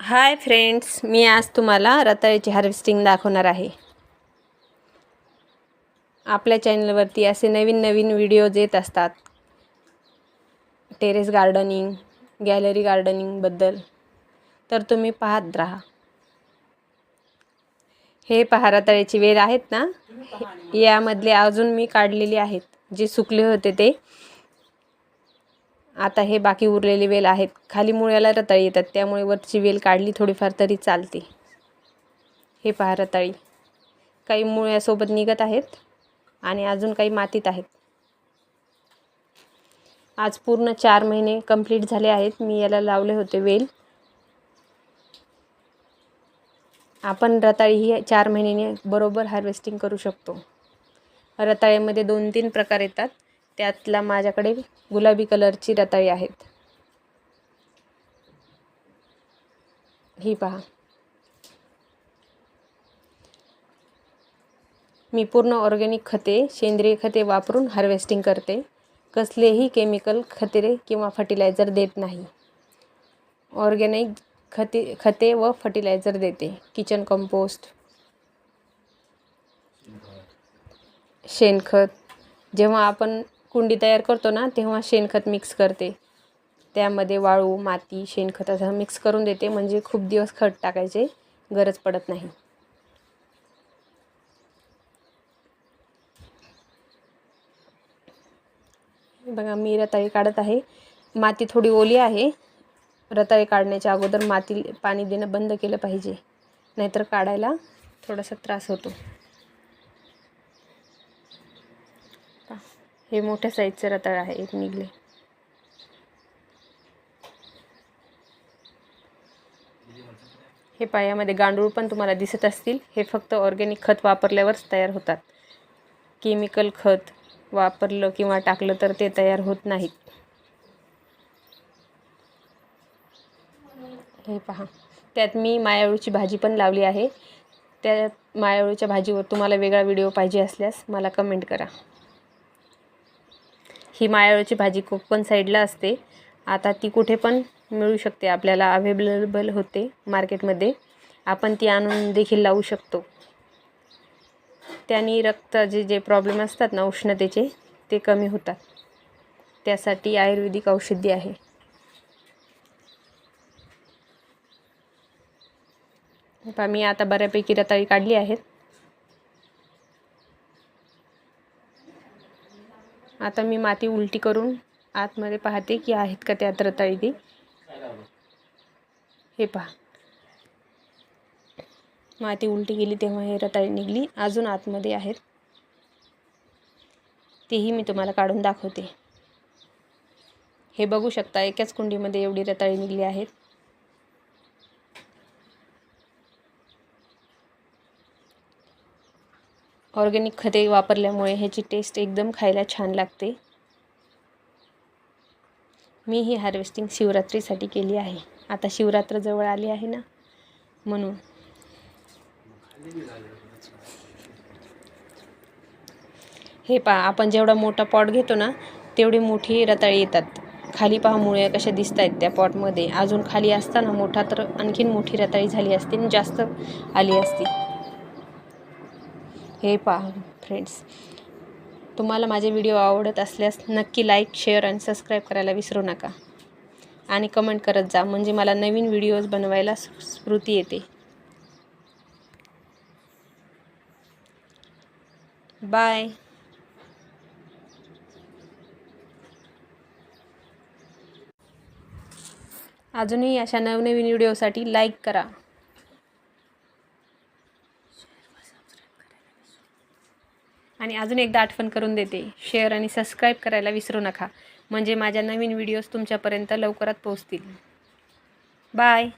Hi friends मी आज तुम्हाला रताळ्याची हार्वेस्टिंग दाखवणार आहे. आपल्या चॅनलवरती असे नवीन नवीन व्हिडिओज येत असतात. टेरेस गार्डनिंग गॅलरी गार्डनिंगबद्दल तर तुम्ही पाहत राहा. हे पहा रताळ्याची वेल आहेत ना. यामधले अजून मी काढलेली आहेत. जे सुकले होते ते. आता हे बाकी उरलेले वेल आहेत. खाली मुळ्याला रताळी येतात. त्यामुळे वरची वेल काढली थोडीफार तरी चालते. हे पहा रताळी. काही मुळ्यासोबत निघत आहेत आणि अजून काही मातीत आहेत. आज पूर्ण चार महिने कंप्लीट झाले आहेत. मी याला लावले होते वेल. आपण रताळी ही चार महिन्याने बरोबर हार्वेस्टिंग करू शकतो. रताळ्यामध्ये दोन तीन प्रकार येतात. त्यातला माझ्याकडे गुलाबी कलरची रताळी आहेत. ही पहा. मी पूर्ण ऑर्गॅनिक खते सेंद्रिय खते वापरून हार्वेस्टिंग करते. कसलेही केमिकल खते किंवा फर्टिलायझर देत नाही. ऑर्गॅनिक खते खते व फर्टिलायझर देते. किचन कंपोस्ट शेणखत. जेव्हा आपण कुंडी तयार करतो ना तेव्हा शेणखत मिक्स करते. त्यामध्ये वाळू माती शेणखत असं मिक्स करून देते. म्हणजे खूप दिवस खत टाकायचे गरज पडत नाही. बघा मी रताळी काढत आहे. माती थोडी ओली आहे. रताळी काढण्याच्या अगोदर माती पाणी देणं बंद केलं पाहिजे. नाहीतर काढायला थोडासा त्रास होतो. हे मोठ्या साईजचं रताळ आहे एक निघले. हे पायामध्ये गांडूळ पण तुम्हाला दिसत असतील. हे फक्त ऑर्गॅनिक खत वापरल्यावरच तयार होतात. केमिकल खत वापरलं किंवा टाकलं तर ते तयार होत नाहीत. हे पहा. त्यात मी मायाळूची भाजी पण लावली आहे. त्या मायाळूच्या भाजीवर तुम्हाला वेगळा व्हिडिओ पाहिजे असल्यास मला कमेंट करा. ही मायाळूची भाजी कोकण साईडला असते. आता ती कुठे पण मिळू शकते आपल्याला अवेलेबल होते मार्केटमध्ये आपण ती आणून देखील लावू शकतो. त्याने रक्त जे जे प्रॉब्लेम असतात ना उष्णतेचे ते कमी होतात. त्यासाठी आयुर्वेदिक औषधी आहे. मी आता बऱ्यापैकी रताळी काढली आहेत. आता मी माती उलटी करून आतमध्ये पाहते की आहेत का त्यात रताळी ती हे पहा. माती उलटी गेली तेव्हा हे रताळी निघली. अजून आतमध्ये आहेत. तेही मी तुम्हाला काढून दाखवते. हे बघू शकता एकाच कुंडीमध्ये एवढी रताळी निघली आहेत. ऑर्गॅनिक खते वापरल्यामुळे ह्याची टेस्ट एकदम खायला छान लागते. मी ही हार्वेस्टिंग शिवरात्रीसाठी केली आहे. आता शिवरात्र जवळ आली आहे ना? म्हणून. हे पहा आपण जेवढा मोठा पॉट घेतो ना तेवढी मोठी रताळी येतात. खाली पहा मुळे कशा दिसत आहेत त्या पॉटमध्ये. अजून खाली असताना मोठा तर आणखीन मोठी रताळी झाली असती आणि जास्त आली असती. हे पहा फ्रेंड्स तुम्हाला माझे व्हिडिओ आवडत असल्यास नक्की लाईक शेअर आणि सबस्क्राईब करायला विसरू नका. आणि कमेंट करत जा म्हणजे मला नवीन व्हिडिओज बनवायला स्फूर्ती येते. बाय अजूनही अशा नवनवीन व्हिडिओसाठी लाईक करा. आणि अजून एकदा आठवण करून देते. शेअर आणि सबस्क्राईब करायला विसरू नका. म्हणजे माझ्या नवीन व्हिडिओज तुमच्यापर्यंत लवकरात पोहोचतील. बाय